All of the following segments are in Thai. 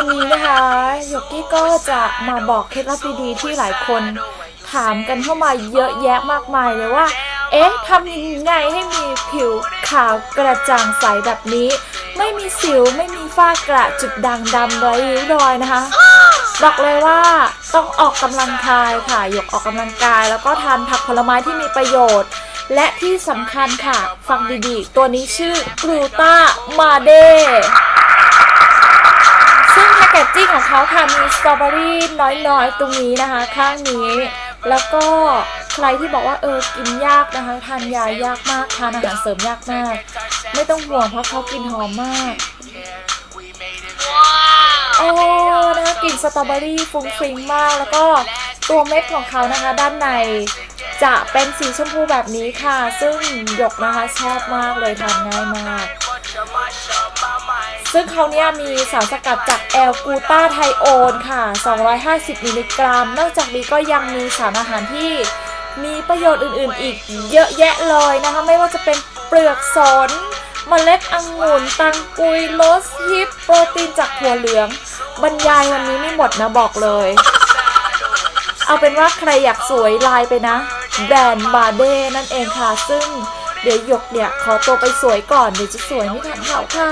วันนี้นะคะยกกี้ก็จะมาบอกเคล็ดลับดีๆที่หลายคนถามกันเข้ามาเยอะแยะมากมายเลยว่า เอ๊ะทำยังไงให้มีผิวขาวกระจ่างใสแบบนี้ ไม่มีสิวไม่มีฝ้ากระจุดด่างดำไร้ริ้วรอยนะคะ บอกเลยว่าต้องออกกำลังกายค่ะหยกออกกำลังกาย แล้วก็ทานผักผลไม้ที่มีประโยชน์ และที่สำคัญค่ะ ฟังดีๆ ตัวนี้ชื่อกรูตามาเด เขาค่ะมีสตรอเบอรี่น้อยๆ ตรงนี้นะคะ ข้างนี้ แล้วก็ใครที่บอกว่าเออกินยากนะคะ ทานยายากมาก ทานอาหารเสริมยากมาก ไม่ต้องห่วงเพราะเขากินหอมมากโอ้นะคะกลิ่นสตรอเบอรี่ฟุ้งฟิ้งมาก แล้วก็ตัวเม็ดของเขานะคะ ด้านในจะเป็นสีชมพูแบบนี้ค่ะ ซึ่งหยกนะคะชอบมากเลยทานง่ายมาก ซึ่งเขาเนี่ยมีสารสกัดจากแอลกูตาไทโอนค่ะ 250 มิลลิกรัม นอกจากนี้ก็ยังมีสารอาหารที่มีประโยชน์อื่นๆ อีกเยอะแยะเลยนะคะ ไม่ว่าจะเป็นเปลือกสนเมล็ดองุ่น ตังกุยโลสฮิป โปรตีนจากถั่วเหลือง บรรยายวันนี้ไม่หมดนะบอกเลย เอาเป็นว่าใครอยากสวยไลน์ไปนะ แบรนด์บาเด้นั่นเองค่ะ ซึ่งเดี๋ยวหยกเนี่ย ขอตัวไปสวยก่อน เดี๋ยวจะสวยไม่ทันเขาค่ะ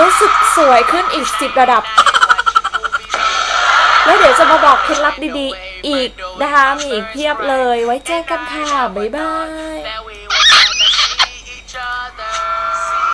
รู้สึกสวยขึ้นอีกสิบระดับ แล้วเดี๋ยวจะมาบอกเคล็ดลับดีๆ อีกนะคะ มีอีกเพียบเลย ไว้เจอกันค่ะ บ๊ายบาย